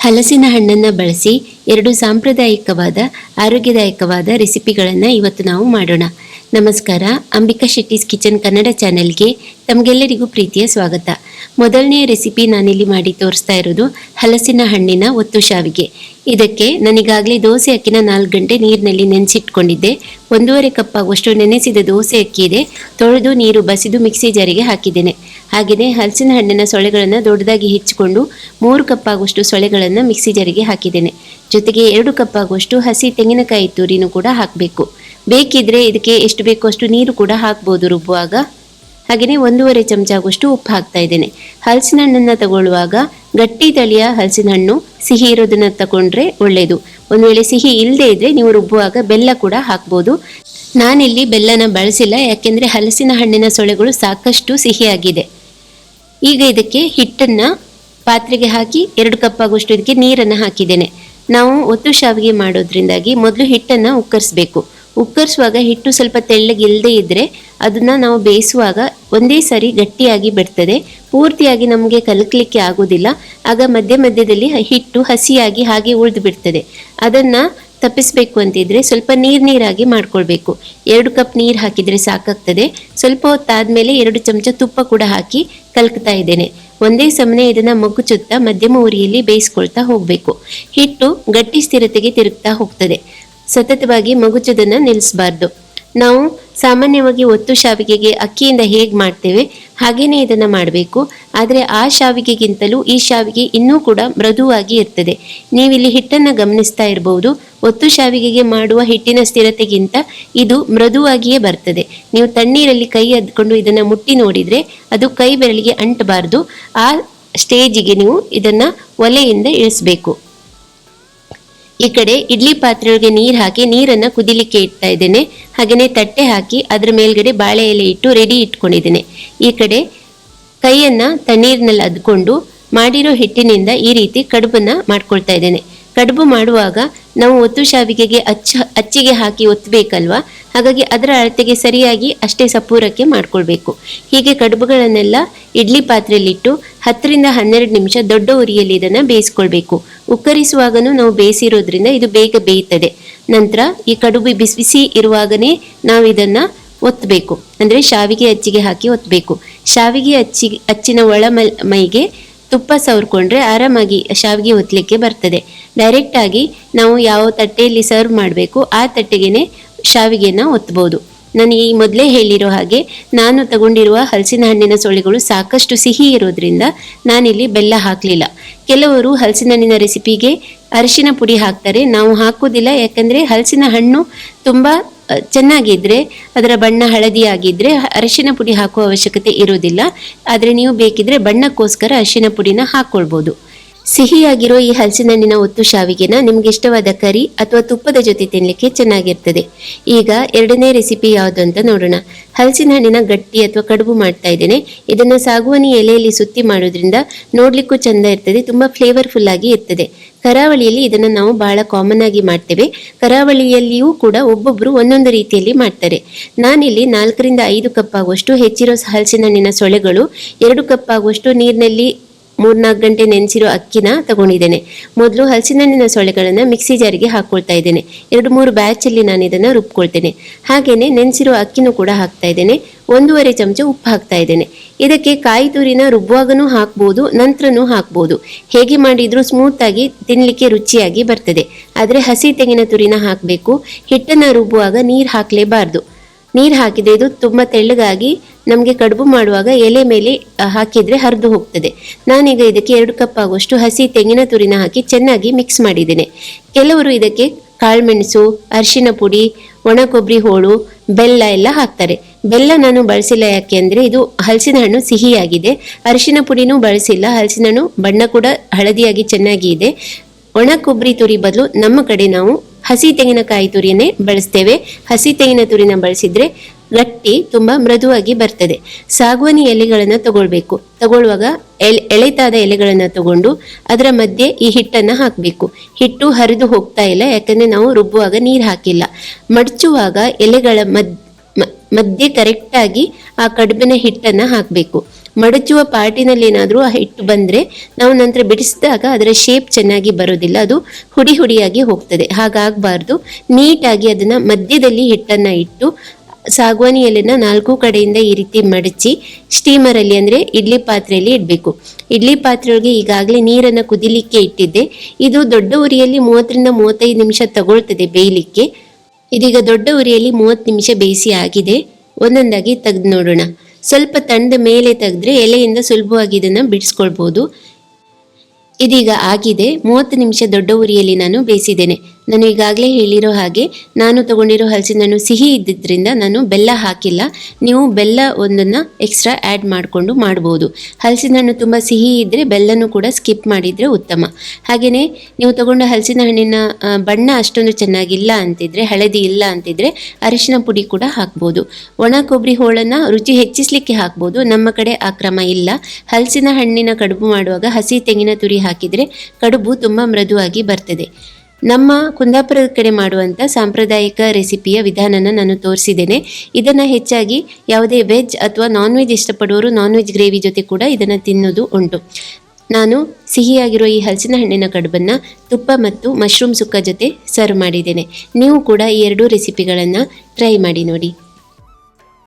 ಹಲಸಿನ ಹಣ್ಣನ್ನು ಬಳಸಿ ಎರಡು ಸಾಂಪ್ರದಾಯಿಕವಾದ ಆರೋಗ್ಯದಾಯಕವಾದ ರೆಸಿಪಿಗಳನ್ನು ಇವತ್ತು ನಾವು ಮಾಡೋಣ. ನಮಸ್ಕಾರ, ಅಂಬಿಕಾ ಶೆಟ್ಟಿಸ್ ಕಿಚನ್ ಕನ್ನಡ ಚಾನೆಲ್ಗೆ ತಮಗೆಲ್ಲರಿಗೂ ಪ್ರೀತಿಯ ಸ್ವಾಗತ. ಮೊದಲನೆಯ ರೆಸಿಪಿ ನಾನಿಲ್ಲಿ ಮಾಡಿ ತೋರಿಸ್ತಾ ಇರೋದು ಹಲಸಿನ ಹಣ್ಣಿನ ಒತ್ತು ಶಾವಿಗೆ. ಇದಕ್ಕೆ ನಾನೀಗಾಗಲೇ ದೋಸೆ ಅಕ್ಕಿನ ನಾಲ್ಕು ಗಂಟೆ ನೀರಿನಲ್ಲಿ ನೆನೆಸಿಟ್ಕೊಂಡಿದ್ದೆ. ಒಂದೂವರೆ ಕಪ್ ಆಗುವಷ್ಟು ನೆನೆಸಿದ ದೋಸೆ ಅಕ್ಕಿ ಇದೆ. ತೊಳೆದು ನೀರು ಬಸಿದು ಮಿಕ್ಸಿ ಜಾರಿಗೆ ಹಾಕಿದ್ದೇನೆ. ಹಾಗೆಯೇ ಹಲಸಿನ ಹಣ್ಣಿನ ಸೊಳೆಗಳನ್ನು ದೊಡ್ಡದಾಗಿ ಹೆಚ್ಚಿಕೊಂಡು ಮೂರು ಕಪ್ ಆಗುವಷ್ಟು ಸೊಳೆಗಳನ್ನು ಮಿಕ್ಸಿ ಜಾರಿಗೆ ಹಾಕಿದ್ದೇನೆ. ಜೊತೆಗೆ ಎರಡು ಕಪ್ ಆಗುವಷ್ಟು ಹಸಿ ತೆಂಗಿನಕಾಯಿ ತುರಿನೂ ಕೂಡ ಹಾಕಬೇಕು. ಬೇಕಿದ್ರೆ ಇದಕ್ಕೆ ಎಷ್ಟು ಬೇಕೋ ಅಷ್ಟು ನೀರು ಕೂಡ ಹಾಕ್ಬೋದು ರುಬ್ಬುವಾಗ. ಹಾಗೆಯೇ ಒಂದೂವರೆ ಚಮಚ ಆಗುವಷ್ಟು ಉಪ್ಪು ಹಾಕ್ತಾ ಇದ್ದೇನೆ. ಹಲಸಿನ ಹಣ್ಣನ್ನು ತಗೊಳ್ಳುವಾಗ ಗಟ್ಟಿ ತಳಿಯ ಹಲಸಿನ ಹಣ್ಣು ಸಿಹಿ ಇರೋದನ್ನ ತಗೊಂಡ್ರೆ ಒಳ್ಳೆಯದು ಒಂದು ವೇಳೆ ಸಿಹಿ ಇಲ್ಲದೆ ಇದ್ರೆ ನೀವು ರುಬ್ಬುವಾಗ ಬೆಲ್ಲ ಕೂಡ ಹಾಕ್ಬೋದು. ನಾನಿಲ್ಲಿ ಬೆಲ್ಲನ ಬಳಸಿಲ್ಲ, ಯಾಕೆಂದ್ರೆ ಹಲಸಿನ ಹಣ್ಣಿನ ಸೊಳೆಗಳು ಸಾಕಷ್ಟು ಸಿಹಿಯಾಗಿದೆ. ಈಗ ಇದಕ್ಕೆ ಹಿಟ್ಟನ್ನ ಪಾತ್ರೆಗೆ ಹಾಕಿ ಎರಡು ಕಪ್ ಆಗುವಷ್ಟು ಇದಕ್ಕೆ ನೀರನ್ನು ಹಾಕಿದ್ದೇನೆ. ನಾವು ಒತ್ತು ಶಾವಿಗೆ ಮಾಡೋದ್ರಿಂದಾಗಿ ಮೊದಲು ಹಿಟ್ಟನ್ನ ಉಕ್ಕರಿಸ್ಬೇಕು. ಉಕ್ಕರಿಸುವಾಗ ಹಿಟ್ಟು ಸ್ವಲ್ಪ ತೆಳ್ಳಗಿಲ್ಲದೆ ಇದ್ದರೆ ಅದನ್ನ ನಾವು ಬೇಯಿಸುವಾಗ ಒಂದೇ ಸಾರಿ ಗಟ್ಟಿಯಾಗಿ ಬಿಡ್ತದೆ. ಪೂರ್ತಿಯಾಗಿ ನಮಗೆ ಕಲಕಲಿಕ್ಕೆ ಆಗೋದಿಲ್ಲ. ಆಗ ಮಧ್ಯ ಮಧ್ಯದಲ್ಲಿ ಹಿಟ್ಟು ಹಸಿಯಾಗಿ ಹಾಗೆ ಉಳಿದು ಬಿಡ್ತದೆ. ಅದನ್ನ ತಪ್ಪಿಸಬೇಕು ಅಂತಿದ್ರೆ ಸ್ವಲ್ಪ ನೀರ್ ನೀರಾಗಿ ಮಾಡ್ಕೊಳ್ಬೇಕು. ಎರಡು ಕಪ್ ನೀರು ಹಾಕಿದ್ರೆ ಸಾಕಾಗ್ತದೆ. ಸ್ವಲ್ಪ ಹೊತ್ತಾದ್ಮೇಲೆ ಎರಡು ಚಮಚ ತುಪ್ಪ ಕೂಡ ಹಾಕಿ ಕಲ್ಕ್ತಾ ಇದ್ದೇನೆ. ಒಂದೇ ಸಮನೆ ಇದನ್ನ ಮಗುಚುತ್ತಾ ಮಧ್ಯಮ ಉರಿಯಲ್ಲಿ ಬೇಯಿಸ್ಕೊಳ್ತಾ ಹೋಗಬೇಕು. ಹಿಟ್ಟು ಗಟ್ಟಿ ಸ್ಥಿರತೆಗೆ ತಿರುಗ್ತಾ ಹೋಗ್ತದೆ. ಸತತವಾಗಿ ಮಗುಚದನ್ನ ನಿಲ್ಲಿಸಬಾರ್ದು. ನಾವು ಸಾಮಾನ್ಯವಾಗಿ ಒತ್ತು ಶಾವಿಗೆಗೆ ಅಕ್ಕಿಯಿಂದ ಹೇಗೆ ಮಾಡ್ತೇವೆ, ಹಾಗೇನೆ ಇದನ್ನ ಮಾಡಬೇಕು. ಆದರೆ ಆ ಶಾವಿಗೆಗಿಂತಲೂ ಈ ಶಾವಿಗೆ ಇನ್ನೂ ಕೂಡ ಮೃದುವಾಗಿ ಇರ್ತದೆ. ನೀವಿಲ್ಲಿ ಹಿಟ್ಟನ್ನು ಗಮನಿಸ್ತಾ ಇರಬಹುದು ಒತ್ತು ಶಾವಿಗೆಗೆ ಮಾಡುವ ಹಿಟ್ಟಿನ ಸ್ಥಿರತೆಗಿಂತ ಇದು ಮೃದುವಾಗಿಯೇ ಬರ್ತದೆ. ನೀವು ತಣ್ಣೀರಲ್ಲಿ ಕೈ ಅದ್ಕೊಂಡು ಇದನ್ನ ಮುಟ್ಟಿ ನೋಡಿದ್ರೆ ಅದು ಕೈ ಬೆರಳಿಗೆ ಅಂಟಬಾರ್ದು. ಆ ಸ್ಟೇಜಿಗೆ ನೀವು ಇದನ್ನ ಒಲೆಯಿಂದ ಇಳಿಸ್ಬೇಕು. ಈ ಕಡೆ ಇಡ್ಲಿ ಪಾತ್ರೆಯೊಳಗೆ ನೀರು ಹಾಕಿ ನೀರನ್ನ ಕುದಿಲಿಕ್ಕೆ ಇಡ್ತಾ ಇದ್ದೇನೆ. ಹಾಗೆಯೇ ತಟ್ಟೆ ಹಾಕಿ ಅದರ ಮೇಲ್ಗಡೆ ಬಾಳೆ ಎಲೆ ಇಟ್ಟು ರೆಡಿ ಇಟ್ಕೊಂಡಿದ್ದೇನೆ. ಈ ಕಡೆ ಕೈಯನ್ನ ತಣ್ಣೀರಿನಲ್ಲಿ ಅದ್ಕೊಂಡು ಮಾಡಿರೋ ಹಿಟ್ಟಿನಿಂದ ಈ ರೀತಿ ಕಡುಬನ್ನು ಮಾಡ್ಕೊಳ್ತಾ ಇದ್ದೇನೆ. ಕಡುಬು ಮಾಡುವಾಗ ನಾವು ಒತ್ತು ಶಾವಿಗೆಗೆ ಅಚ್ಚ ಅಚ್ಚಿಗೆ ಹಾಕಿ ಒತ್ತಬೇಕಲ್ವಾ ಹಾಗಾಗಿ ಅದರ ಅಳತೆಗೆ ಸರಿಯಾಗಿ ಅಷ್ಟೇ ಸಪೂರಕ್ಕೆ ಮಾಡ್ಕೊಳ್ಬೇಕು. ಹೀಗೆ ಕಡುಬುಗಳನ್ನೆಲ್ಲ ಇಡ್ಲಿ ಪಾತ್ರೆಯಲ್ಲಿಟ್ಟು ಹತ್ತರಿಂದ ಹನ್ನೆರಡು ನಿಮಿಷ ದೊಡ್ಡ ಉರಿಯಲ್ಲಿ ಇದನ್ನ ಬೇಯಿಸ್ಕೊಳ್ಬೇಕು. ಉಕ್ಕರಿಸುವಾಗನೂ ನಾವು ಬೇಯಿಸಿರೋದ್ರಿಂದ ಇದು ಬೇಗ ಬೇಯುತ್ತದೆ. ನಂತರ ಈ ಕಡುಬು ಬಿಸಿ ಬಿಸಿ ಇರುವಾಗನೇ ನಾವು ಇದನ್ನ ಒತ್ತಬೇಕು ಅಂದ್ರೆ ಶಾವಿಗೆ ಅಚ್ಚಿಗೆ ಹಾಕಿ ಒತ್ತಬೇಕು ಶಾವಿಗೆ ಅಚ್ಚಿ ಅಚ್ಚಿನ ಒಳ ಮೈಗೆ ತುಪ್ಪ ಸವರ್ಕೊಂಡ್ರೆ ಆರಾಮಾಗಿ ಶಾವಿಗೆ ಒತ್ತಲಿಕ್ಕೆ ಬರ್ತದೆ. ಡೈರೆಕ್ಟ್ ಆಗಿ ನಾವು ಯಾವ ತಟ್ಟೆಯಲ್ಲಿ ಸರ್ವ್ ಮಾಡಬೇಕು, ಆ ತಟ್ಟೆಗೆನೆ ಶಾವಿಗೆನ ಒತ್ತಬಹುದು ನಾನು ಈ ಮೊದಲೇ ಹೇಳಿರೋ ಹಾಗೆ ನಾನು ತಗೊಂಡಿರುವ ಹಲಸಿನ ಹಣ್ಣಿನ ಸೊಳ್ಳೆಗಳು ಸಾಕಷ್ಟು ಸಿಹಿ ಇರೋದ್ರಿಂದ ನಾನಿಲ್ಲಿ ಬೆಲ್ಲ ಹಾಕಲಿಲ್ಲ. ಕೆಲವರು ಹಲಸಿನ ಹಣ್ಣಿನ ರೆಸಿಪಿಗೆ ಅರಿಶಿನ ಪುಡಿ ಹಾಕ್ತಾರೆ. ನಾವು ಹಾಕೋದಿಲ್ಲ ಯಾಕಂದರೆ ಹಲಸಿನ ಹಣ್ಣು ತುಂಬಾ ಅ, ಚೆನ್ನಾಗಿದ್ರೆ ಅದರ ಬಣ್ಣ ಹಳದಿ ಆಗಿದ್ರೆ ಅರಿಶಿನ ಪುಡಿ ಹಾಕುವ ಅವಶ್ಯಕತೆ ಇರೋದಿಲ್ಲ ಆದರೆ ನೀವು ಬೇಕಿದ್ರೆ ಬಣ್ಣಕ್ಕೋಸ್ಕರ ಅರಿಶಿನ ಪುಡಿನ ಹಾಕ್ಕೊಳ್ಬೋದು ಸಿಹಿಯಾಗಿರೋ ಈ ಹಲಸಿನಣ್ಣಿನ ಒತ್ತು ಶಾವಿಗೆನ ನಿಮ್ಗೆ ಇಷ್ಟವಾದ ಕರಿ ಅಥವಾ ತುಪ್ಪದ ಜೊತೆ ತಿನ್ಲಿಕ್ಕೆ ಚೆನ್ನಾಗಿರ್ತದೆ. ಈಗ ಎರಡನೇ ರೆಸಿಪಿ ಯಾವುದು ಅಂತ ನೋಡೋಣ. ಹಲಸಿನ ಹಣ್ಣಿನ ಗಟ್ಟಿ ಅಥವಾ ಕಡುಬು ಮಾಡ್ತಾ ಇದ್ದೇನೆ. ಇದನ್ನ ಸಾಗುವಾನಿ ಎಲೆಯಲ್ಲಿ ಸುತ್ತಿ ಮಾಡೋದ್ರಿಂದ ನೋಡ್ಲಿಕ್ಕೂ ಚಂದ ಇರ್ತದೆ ತುಂಬಾ ಫ್ಲೇವರ್ಫುಲ್ ಆಗಿ ಇರ್ತದೆ. ಕರಾವಳಿಯಲ್ಲಿ ಇದನ್ನ ನಾವು ಬಹಳ ಕಾಮನ್ ಆಗಿ ಮಾಡ್ತೇವೆ. ಕರಾವಳಿಯಲ್ಲಿಯೂ ಕೂಡ ಒಬ್ಬೊಬ್ರು ಒಂದೊಂದು ರೀತಿಯಲ್ಲಿ ಮಾಡ್ತಾರೆ. ನಾನಿಲ್ಲಿ ನಾಲ್ಕರಿಂದ ಐದು ಕಪ್ ಆಗುವಷ್ಟು ಹೆಚ್ಚಿರೋ ಹಲಸಿನ ಹಣ್ಣಿನ ಸೊಳೆಗಳು ಎರಡು ಕಪ್ ಆಗುವಷ್ಟು ನೀರಿನಲ್ಲಿ ಮೂರ್ನಾಲ್ಕು ಗಂಟೆ ನೆನೆಸಿರೋ ಅಕ್ಕಿನ ತಗೊಂಡಿದ್ದೇನೆ. ಮೊದಲು ಹಲಸಿನ ಸೊಳ್ಳೆಗಳನ್ನು ಮಿಕ್ಸಿ ಜಾರಿಗೆ ಹಾಕ್ಕೊಳ್ತಾ ಇದ್ದೇನೆ. ಎರಡು ಮೂರು ಬ್ಯಾಚಲ್ಲಿ ನಾನು ಇದನ್ನು ರುಬ್ಕೊಳ್ತೇನೆ. ಹಾಗೇನೆ ನೆನೆಸಿರೋ ಅಕ್ಕಿನೂ ಕೂಡ ಹಾಕ್ತಾ ಇದ್ದೇನೆ. ಒಂದೂವರೆ ಚಮಚ ಉಪ್ಪು ಹಾಕ್ತಾ ಇದ್ದೇನೆ. ಇದಕ್ಕೆ ಕಾಯಿ ತುರಿನ ರುಬ್ಬುವಾಗನೂ ಹಾಕ್ಬೋದು, ನಂತರನೂ ಹಾಕ್ಬೋದು. ಹೇಗೆ ಮಾಡಿದರೂ ಸ್ಮೂತ್ ಆಗಿ ತಿನ್ಲಿಕ್ಕೆ ರುಚಿಯಾಗಿ ಬರ್ತದೆ. ಆದ್ರೆ ಹಸಿ ತೆಂಗಿನ ತುರಿನ ಹಾಕಬೇಕು. ಹಿಟ್ಟನ್ನು ರುಬ್ಬುವಾಗ ನೀರು ಹಾಕಲೇಬಾರ್ದು. ನೀರು ಹಾಕಿದೆ. ಇದು ತುಂಬ ತೆಳ್ಳಗಾಗಿ ನಮಗೆ ಕಡುಬು ಮಾಡುವಾಗ ಎಲೆ ಮೇಲೆ ಹಾಕಿದರೆ ಹರಿದು ಹೋಗ್ತದೆ. ನಾನೀಗ ಇದಕ್ಕೆ ಎರಡು ಕಪ್ ಆಗುವಷ್ಟು ಹಸಿ ತೆಂಗಿನ ತುರಿನ ಹಾಕಿ ಚೆನ್ನಾಗಿ ಮಿಕ್ಸ್ ಮಾಡಿದ್ದೇನೆ. ಕೆಲವರು ಇದಕ್ಕೆ ಕಾಳುಮೆಣಸು, ಅರಿಶಿನ ಪುಡಿ ಒಣ ಕೊಬ್ಬರಿ ಹೋಳು, ಬೆಲ್ಲ ಎಲ್ಲ ಹಾಕ್ತಾರೆ. ಬೆಲ್ಲ ನಾನು ಬಳಸಿಲ್ಲ ಯಾಕೆ ಅಂದರೆ ಇದು ಹಲಸಿನ ಹಣ್ಣು ಸಿಹಿಯಾಗಿದೆ. ಅರಿಶಿನ ಪುಡಿನೂ ಬಳಸಿಲ್ಲ. ಹಲಸಿನ ಹಣ್ಣು ಬಣ್ಣ ಕೂಡ ಹಳದಿಯಾಗಿ ಚೆನ್ನಾಗಿ ಇದೆ. ಒಣ ಕೊಬ್ಬರಿ ತುರಿ ಬದಲು ನಮ್ಮ ಕಡೆ ನಾವು ಹಸಿ ತೆಂಗಿನಕಾಯಿ ತುರಿಯನ್ನೇ ಬಳಸ್ತೇವೆ. ಹಸಿ ತೆಂಗಿನ ತುರಿನ ಬಳಸಿದ್ರೆ ಗಟ್ಟಿ, ತುಂಬಾ ಮೃದುವಾಗಿ ಬರ್ತದೆ. ಸಾಗುವಾನಿ ಎಲೆಗಳನ್ನು ತಗೊಳ್ಬೇಕು. ತಗೊಳ್ಳುವಾಗ ಎಲೆ, ಎಳೆತಾದ ಎಲೆಗಳನ್ನು ತಗೊಂಡು ಅದರ ಮಧ್ಯೆ ಈ ಹಿಟ್ಟನ್ನು ಹಾಕಬೇಕು. ಹಿಟ್ಟು ಹರಿದು ಹೋಗ್ತಾ ಇಲ್ಲ, ಯಾಕಂದ್ರೆ ನಾವು ರುಬ್ಬುವಾಗ ನೀರು ಹಾಕಿಲ್ಲ. ಮಡಚುವಾಗ ಎಲೆಗಳ ಮಧ್ಯೆ ಕರೆಕ್ಟಾಗಿ ಆ ಕಡುಬಿನ ಹಿಟ್ಟನ್ನು ಹಾಕಬೇಕು. ಮಡಚುವ ಪಾರ್ಟಿನಲ್ಲಿ ಏನಾದರೂ ಆ ಹಿಟ್ಟು ಬಂದರೆ ನಾವು ನಂತರ ಬಿಡಿಸಿದಾಗ ಅದರ ಶೇಪ್ ಚೆನ್ನಾಗಿ ಬರೋದಿಲ್ಲ. ಅದು ಹುಡಿ ಹುಡಿಯಾಗಿ ಹೋಗ್ತದೆ. ಹಾಗಾಗಬಾರ್ದು. ನೀಟಾಗಿ ಅದನ್ನು ಮಧ್ಯದಲ್ಲಿ ಹಿಟ್ಟನ್ನು ಇಟ್ಟು ಸಾಗುವಾನಿ ನಾಲ್ಕು ಕಡೆಯಿಂದ ಈ ರೀತಿ ಮಡಚಿ ಸ್ಟೀಮರಲ್ಲಿ ಅಂದರೆ ಇಡ್ಲಿ ಪಾತ್ರೆಯಲ್ಲಿ ಇಡಬೇಕು. ಇಡ್ಲಿ ಪಾತ್ರೆಯೊಳಗೆ ಈಗಾಗಲೇ ನೀರನ್ನು ಕುದಿಲಿಕ್ಕೆ ಇಟ್ಟಿದ್ದೆ. ಇದು ದೊಡ್ಡ ಉರಿಯಲ್ಲಿ ಮೂವತ್ತರಿಂದ ಮೂವತ್ತೈದು ನಿಮಿಷ ತಗೊಳ್ತದೆ ಬೇಯಲಿಕ್ಕೆ. ಇದೀಗ ದೊಡ್ಡ ಉರಿಯಲ್ಲಿ ಮೂವತ್ತು ನಿಮಿಷ ಬೇಯಿಸಿ ಆಗಿದೆ. ಒಂದೊಂದಾಗಿ ತೆಗೆದು ನೋಡೋಣ. ಸ್ವಲ್ಪ ತಂದ ಮೇಲೆ ತೆಗೆದ್ರೆ ಎಲೆಯಿಂದ ಸುಲಭವಾಗಿ ಇದನ್ನು ಬಿಡಿಸ್ಕೊಳ್ಬೋದು. ಇದೀಗ ಆಗಿದೆ. ಮೂವತ್ತು ನಿಮಿಷ ದೊಡ್ಡ ಉರಿಯಲ್ಲಿ ನಾನು ಬೇಯಿಸಿದ್ದೇನೆ. ನಾನು ಈಗಾಗಲೇ ಹೇಳಿರೋ ಹಾಗೆ, ನಾನು ತಗೊಂಡಿರೋ ಹಲಸಿನ ಹಣ್ಣು ಸಿಹಿ ಇದ್ದಿದ್ದರಿಂದ ನಾನು ಬೆಲ್ಲ ಹಾಕಿಲ್ಲ. ನೀವು ಬೆಲ್ಲ ಒಂದನ್ನು ಎಕ್ಸ್ಟ್ರಾ ಆ್ಯಡ್ ಮಾಡಿಕೊಂಡು ಮಾಡ್ಬೋದು. ಹಲಸಿನ ಹಣ್ಣು ತುಂಬ ಸಿಹಿ ಇದ್ದರೆ ಬೆಲ್ಲನೂ ಕೂಡ ಸ್ಕಿಪ್ ಮಾಡಿದರೆ ಉತ್ತಮ. ಹಾಗೆಯೇ ನೀವು ತಗೊಂಡ ಹಲಸಿನ ಹಣ್ಣಿನ ಬಣ್ಣ ಅಷ್ಟೊಂದು ಚೆನ್ನಾಗಿಲ್ಲ ಅಂತಿದ್ರೆ, ಹಳದಿ ಇಲ್ಲ ಅಂತಿದ್ರೆ ಅರಿಶಿನ ಪುಡಿ ಕೂಡ ಹಾಕ್ಬೋದು. ಒಣ ಕೊಬ್ಬರಿ ಹೋಳನ್ನು ರುಚಿ ಹೆಚ್ಚಿಸಲಿಕ್ಕೆ ಹಾಕ್ಬೋದು. ನಮ್ಮ ಕಡೆ ಆ ಕ್ರಮ ಇಲ್ಲ. ಹಲಸಿನ ಹಣ್ಣಿನ ಕಡುಬು ಮಾಡುವಾಗ ಹಸಿ ತೆಂಗಿನ ತುರಿ ಹಾಕಿದರೆ ಕಡುಬು ತುಂಬ ಮೃದುವಾಗಿ ಬರ್ತದೆ. ನಮ್ಮ ಕುಂದಾಪುರ ಕಡೆ ಮಾಡುವಂಥ ಸಾಂಪ್ರದಾಯಿಕ ರೆಸಿಪಿಯ ವಿಧಾನನ ನಾನು ತೋರಿಸಿದ್ದೇನೆ. ಇದನ್ನು ಹೆಚ್ಚಾಗಿ ಯಾವುದೇ ವೆಜ್ ಅಥವಾ ನಾನ್ ವೆಜ್ ಇಷ್ಟಪಡುವವರು ನಾನ್ ವೆಜ್ ಗ್ರೇವಿ ಜೊತೆ ಕೂಡ ಇದನ್ನು ತಿನ್ನೋದು ಉಂಟು. ನಾನು ಸಿಹಿಯಾಗಿರೋ ಈ ಹಲಸಿನ ಹಣ್ಣಿನ ಕಡುಬನ್ನು ತುಪ್ಪ ಮತ್ತು ಮಶ್ರೂಮ್ ಸುಕ್ಕ ಜೊತೆ ಸರ್ವ್ ಮಾಡಿದ್ದೇನೆ. ನೀವು ಕೂಡ ಈ ಎರಡೂ ರೆಸಿಪಿಗಳನ್ನು ಟ್ರೈ ಮಾಡಿ ನೋಡಿ.